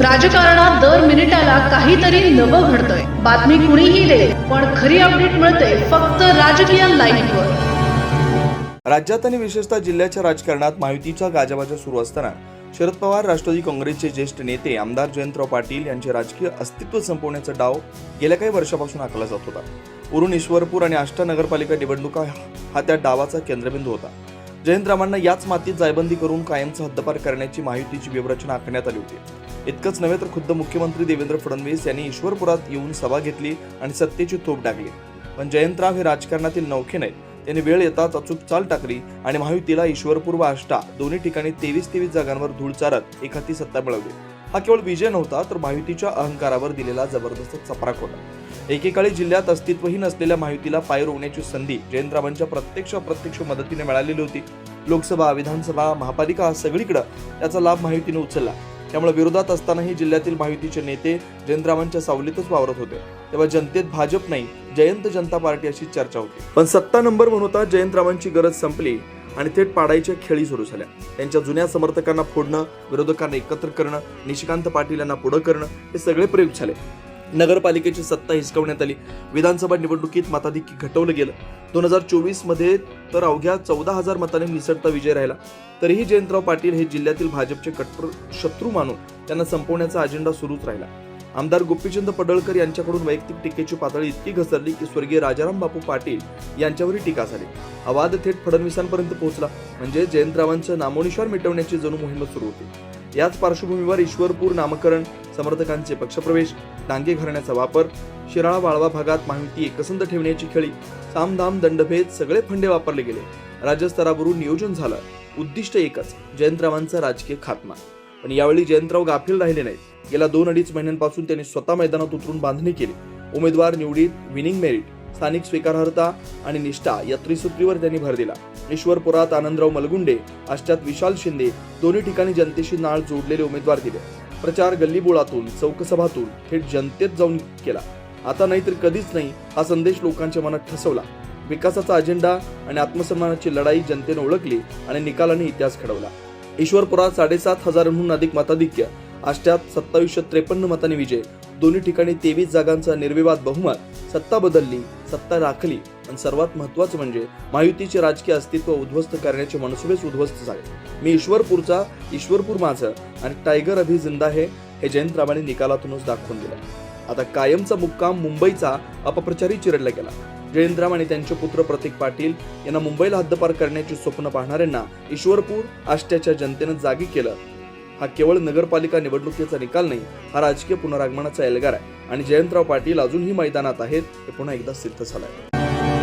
राजकारणात दर मिनिटाला काहीतरी नवं घडतंय. बातमी कुणीही दे पण खरी अपडेट मिळते फक्त राजकीय लाईव्हवर राज्यात आणि विशेषतः जिल्ह्याच्या राजकारणात माहितीच्या गाजाबाजा सुरू असताना शरद पवार राष्ट्रवादी काँग्रेसचे ज्येष्ठ नेते आमदार जयंतराव पाटील यांचे राजकीय अस्तित्व संपवण्याचा डाव गेल्या काही वर्षापासून आखला जात होता. उरुण ईश्वरपूर आणि आष्टा नगरपालिका निवडणुका हा त्या डावाचा केंद्रबिंदू होता. जयंतरावांना याच मातीत जायबंदी करून कायमचा हद्दपार करण्याची माहितीची व्यवरचना आखण्यात आली होती. इतकंच नव्हे तर खुद्द मुख्यमंत्री देवेंद्र फडणवीस यांनी ईश्वरपुरात येऊन सभा घेतली आणि सत्तेची थोप टाकली पण जयंतराव हे राजकारणातील नौखे नाहीत. त्यांनी वेळ येताच अचूक चाल टाकली आणि महायुतीला ईश्वरपूर व आष्टा दोन्ही ठिकाणी तेवीस तेवीस जागांवर धूळ चारत एखादी सत्ता मिळवली. हा केवळ विजय नव्हता तर महायुतीच्या अहंकारावर दिलेला जबरदस्त चपराक होता एकेकाळी जिल्ह्यात अस्तित्वही नसलेल्या महायुतीला पाय रोवण्याची संधी जयंतरावांच्या प्रत्यक्ष अप्रत्यक्ष मदतीने मिळालेली होती. लोकसभा विधानसभा महापालिका सगळीकडे त्याचा लाभ महायुतीने उचलला. त्यामुळे विरोधात असतानाही जिल्ह्यातील महायुतीचे नेते जयंतरावांच्या सावलीतच वावरत होते. तेव्हा जनतेत भाजप नाही जयंत जनता पार्टी अशी चर्चा होती. पण सत्ता नंबर म्हणून होता जयंतरावांची गरज संपली आणि थेट पाडायच्या खेळी सुरू झाल्या. त्यांच्या जुन्या समर्थकांना फोडणं विरोधकांना एकत्र करणं निशिकांत पाटील यांना पुढं करणं हे सगळे प्रयोग झाले. नगरपालिकेची सत्ता हिसकवण्यात आली. विधानसभा निवडणुकीत मताधिक्य घटवलं गेलं. दोन हजार चोवीसमध्ये तर अवघ्या चौदा हजार मताने निसटता विजय राहिला. तरीही जयंतराव पाटील हे जिल्ह्यातील भाजपचे कट्टर शत्रू मानून त्यांना संपवण्याचा अजेंडा सुरूच राहिला. आमदार गोपीचंद पडळकर यांच्याकडून वैयक्तिक टीकेची पातळी इतकी घसरली की स्वर्गीय राजाराम बापू पाटील यांच्यावरही टीका झाली. अवाद थेट फडणवीसांपर्यंत पोहोचला. म्हणजे जयंतरावांचं नामोनिशान मिटवण्याची जणू मोहीम सुरू होती. याच पार्श्वभूमीवर ईश्वरपूर नामकरण समर्थकांचे पक्षप्रवेश डांगे घराण्याचा वापर शिराळा वाळवा भागात माहिती एकसंध ठेवण्याची खेळी सामधाम दंडभेद सगळे फंडे वापरले गेले. राज्यस्तरावरून नियोजन झालं. उद्दिष्ट एकच जयंतरावांचा राजकीय खात्मा. पण यावेळी जयंतराव गाफील राहिले नाहीत. गेल्या दोन अडीच महिन्यांपासून त्यांनी स्वतः मैदानात उतरून बांधणी केली. उमेदवार निवडीत विनिंग मेरिट स्थानिक स्वीकारार्हता आणि निष्ठा या त्रिसूत्रीवर त्यांनी भर दिला. ईश्वरपुरात आनंदराव मलगुंडे आष्ट्यात विशाल शिंदे दोन्ही ठिकाणी जनतेशी नाळ जोडलेले उमेदवार दिले. प्रचार गल्लीबोळातून चौकसभातून थेट जनतेत जाऊन केला. आता नाही तर कधीच नाही हा संदेश लोकांच्या मनात ठसवला. विकासाचा अजेंडा आणि आत्मसन्मानाची लढाई जनतेने ओळखली आणि निकालाने इतिहास घडवला. ईश्वरपुरात साडेसात हजारांहून अधिक मताधिक्य आष्ट्यात सत्तावीसशे त्रेपन्न मतांनी विजय दोन्ही ठिकाणी तेवीस जागांचा निर्विवाद बहुमत सत्ता बदलली सत्ता राखली. आणि सर्वात महत्वाचं म्हणजे महायुतीचे राजकीय अस्तित्व उद्ध्वस्त करण्याचे मनसुबेच उद्ध्वस्त झाले. मी ईश्वरपूरचा ईश्वरपूर माझं आणि टायगर अभि जिंदा हे हे जयंतरावांनी निकालातूनच दाखवून दिलं. आता कायमचा मुक्काम मुंबईचा अपप्रचारी चिरडला गेला. जयंतराम आणि त्यांचे पुत्र प्रतीक पाटील यांना मुंबईला हद्दपार करण्याची स्वप्न पाहणाऱ्यांना ईश्वरपूर आष्ट्याच्या जनतेनं जागी केलं. हा केवळ नगरपालिका निवडणुकीचा निकाल नाही हा राजकीय पुनरागमनाचा एल्गार आहे. आणि जयंतराव पाटील अजूनही मैदानात आहेत हे पुन्हा एकदा सिद्ध झालंय.